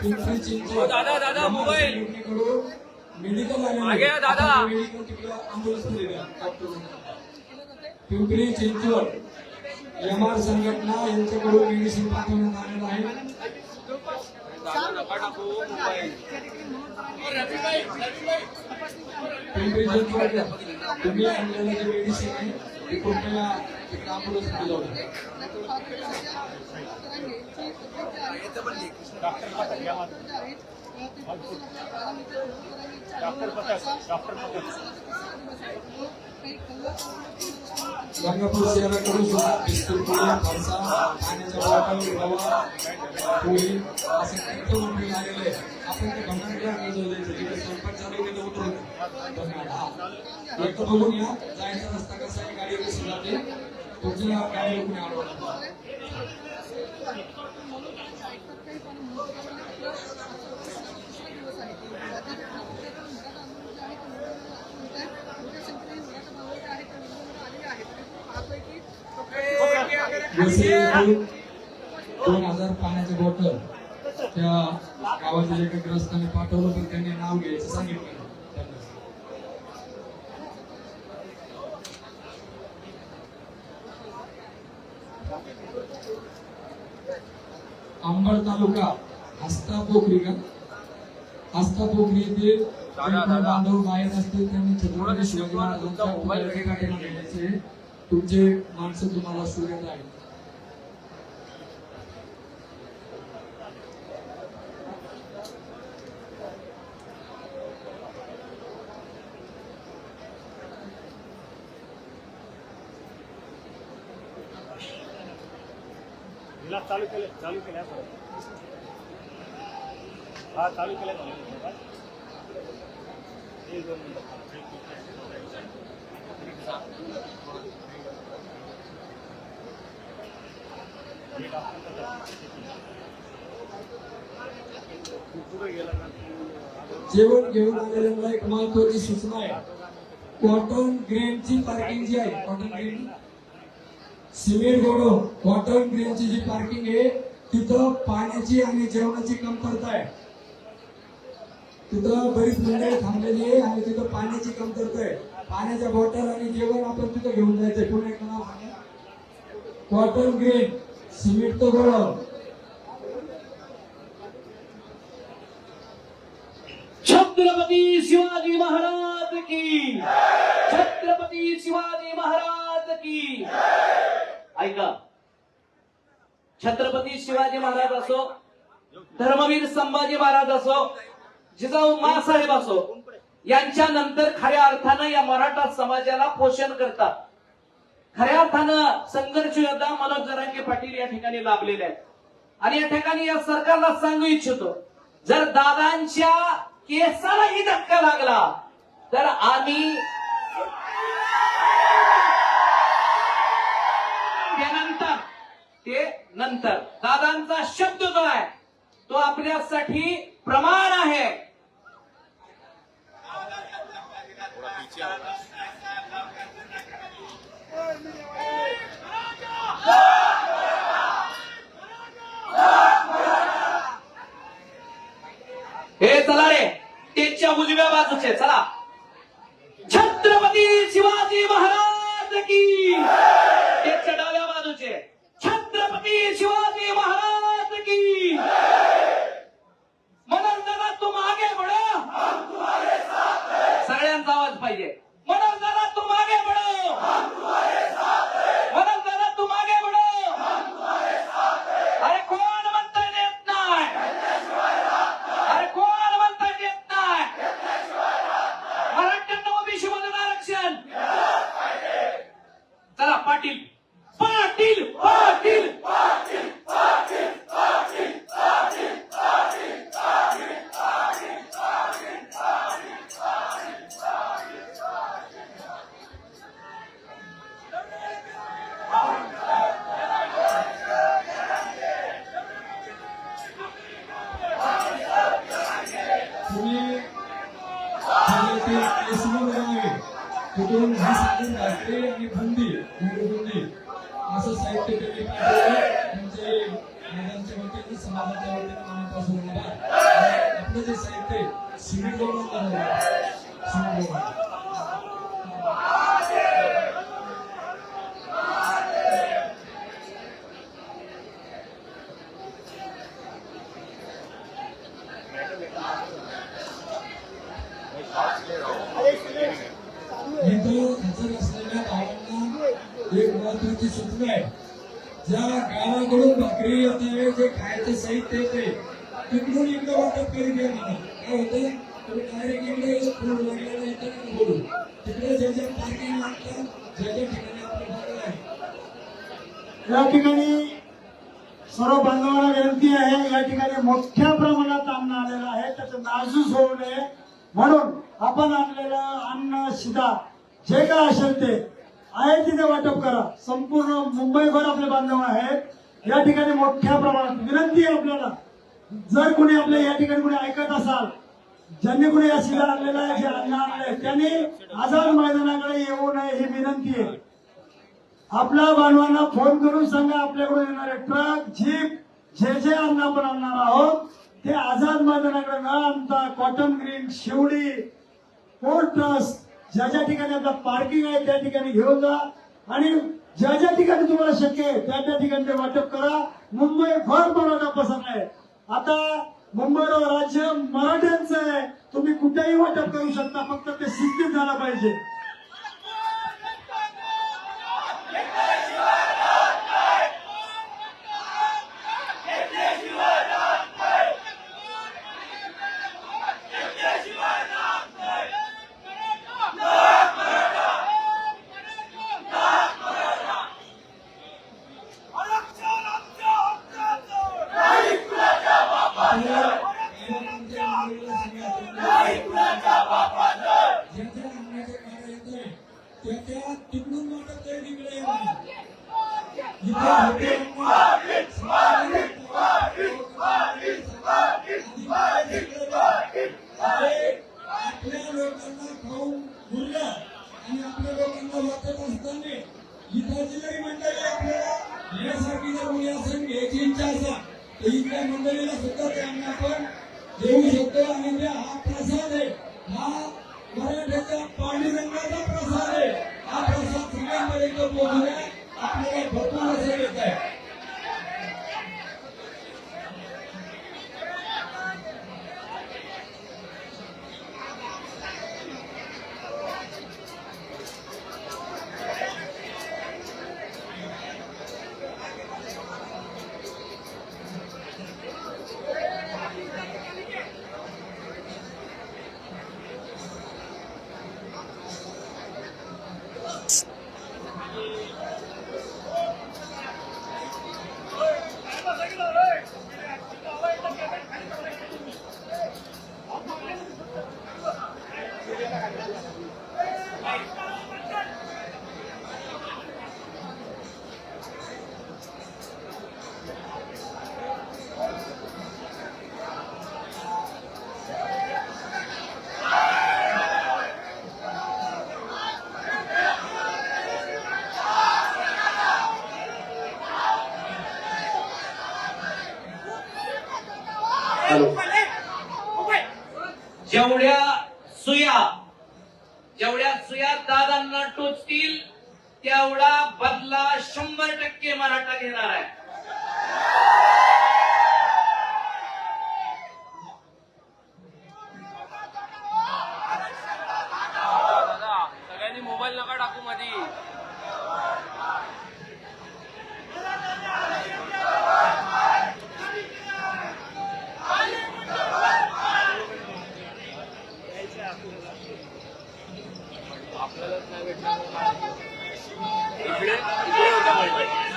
पिंपरी चिंचवड दादा, दादा, mobile. Medical मागे या, दादा. मेडिकल तिकडे ambulance Pimpri Chinchwad M R संघटना यांच्याकडून मेडिसिन पाठवण्यात आलेलं आहे पिंपरी चिंचवड तुम्ही आणलेलं जे मेडिसिन आहे ते कृपया तिकडे अँब्युलन्स दिलं गंगापूर शहराकडून सुद्धा बिस्किट पुडी फरसा पाण्याच्या बॉटल रवा पोळी असं किती मंडळी आलेलं आहे. आपण ते भंडारकडे जायचं तिकडे स्वयंपाक चालू केलं उतरून. हा. बघून या जायचा रस्ता कसा आहे गाडी कशी जाते तुमची गाडी लोक आवडला जसे दोन हजार पाण्याचे बॉटल त्या गावातील एका ग्रस्ताने पाठवलं पण त्यांनी नाव घ्यायचं सांगितलं. अंबड तालुका हस्ता पोखरी का? हस्ता पोखरी येथे बांधव बाहेर असतील त्यांनी छत्रपती शिवाजी महाराजांच्या गेल्याचे तुमचे माणसं तुम्हाला शोधत आहेत. चालू केले चालू केल्या हा। चालू केल्या एक दोन पुढे गेला ना जेवण घेऊन आलेल्यांना एक महत्वाची सूचना आहे कॉटन ग्रेनची पार्किंग जी आहे cotton grain cement godown Cotton ग्रेनची जी पार्किंग आहे तिथं पाण्याची आणि जेवणाची कमतरता आहे. तिथं बरीच मंडळी थांबलेली आहे आणि तिथं पाण्याची कमतरता आहे. पाण्याच्या बॉटल आणि जेवण आपण तिथं घेऊन जायचंय. पुन्हा एक नाव सांगा. कॉटन ग्रीन सिमेंट तो गोळा छत्रपती शिवाजी महाराज की छत्रपती शिवाजी महाराज की ऐका. छत्रपती शिवाजी महाराज असो धर्मवीर संभाजी महाराज असो जिजाऊ मासाहेब असो यांच्या नंतर खऱ्या अर्थानं या मराठा समाजाला पोषण करतात. खऱ्या अर्थानं संघर्ष योद्धा मनोज जरांगे पाटील या ठिकाणी लाभलेले आहेत. आणि या ठिकाणी या सरकारला सांगू इच्छितो जर दादांच्या केसालाही धक्का लागला तर आम्ही ते नंतर. दादांचा शब्द जो आहे तो आपल्यासाठी प्रमाण आहे. हे चला रे त्याच्या उजव्या बाजूचे चला. छत्रपती शिवाजी महाराज की छत्रपती शिवाजी महाराज की। मनोज दादा तू मागे बढ़ो। सगळ्यांचा आवाज पाहिजे. मनोज दादा तू मागे बढ़ो। मनोज दादा तू मागे बढ़ो। अरे कोण म्हणता येत नाही? अरे कोण म्हणता येत नाही? मराठ्यांना ओबीसी मधून आरक्षण. चला पाटील. पाटील पाटील. दोन ही आणि असं साहित्य त्यांनी म्हणजे मैदानच्या वतीने समाजाच्या वतीने मनापासून आपलं जे साहित्य आहे सिमेंट बनवून इथं हजर असलेल्या भावांना एक महत्वाची सूचना आहे. ज्या गावाकडून भाकरी येत आहे जे खायचं साहित्य येते तिकडून इकडे वाटप करीत या मला काय होतं? तुम्ही डायरेक्ट इकडे फूड लागलेलं येतं का बोलू. तिकडे जे जे पार्किंग लागतं ज्या ज्या ठिकाणी आपलं भाग आहे या ठिकाणी सर्व बांधवाला विनंती आहे या ठिकाणी मोठ्या प्रमाणात अन्न आलेलं आहे त्याचं नाजूस होऊ नये. म्हणून आपण आणलेलं अन्न शिदा जे काय असेल ते आहे तिथे वाटप करा. संपूर्ण मुंबईभर आपले बांधव आहेत. या ठिकाणी मोठ्या प्रमाणात विनंती आहे आपल्याला. जर कोणी आपल्या या ठिकाणी कोणी ऐकत असाल ज्यांनी कोणी या शिला आणलेला आहे जे अन्न आणले त्यांनी आझाद मैदानाकडे येऊ नये ही विनंती आहे. आपल्या बांधवांना फोन करून सांगा आपल्याकडून येणारे ट्रक जीप जे जे अन्न आपण आणणार आहोत ते आझाद मैदानाकडे न आणता Cotton Green Sewri port trust ज्या ज्या ठिकाणी आपला पार्किंग आहे त्या ठिकाणी घेऊन जा. आणि ज्या ज्या ठिकाणी तुम्हाला शक्य आहे त्या त्या ठिकाणी ते वाटप करा. मुंबई फार मराठा पसंत आहे. आता मुंबईला राज्य मराठ्यांचं आहे. तुम्ही कुठेही वाटप करू शकता फक्त ते सिद्ध झालं पाहिजे आपल्या गावामध्ये आणलेलं सगळ्या ज्या ज्या अन्नाचे कार्य येतंय त्या त्या तिकडून वाटप करून इकडे या मला. इथे होते आपल्या लोकांना खाऊन उरलं आणि आपल्या लोकांना वाटत असताना इथाची जरी मंडळी आपल्याला यासाठी जर कोणी घ्यायची इच्छा असा तर इथल्या मंडळीला सुद्धा त्यांना आपण देऊ शकतो आणि ते हा प्रसाद आहे. हा मराठ्याच्या पांडुरंगाचा प्रसाद आहे हा प्रसाद सगळ्यांपर्यंत आपल्याला जेवढ्या सुया जेवढ्या सुया दादांना टोचतील तेवढा बदला शंभर टक्के मराठा घेणार आहे. आपल्यालाच नाही भेटणार. इकडे इकडे होता पाहिजे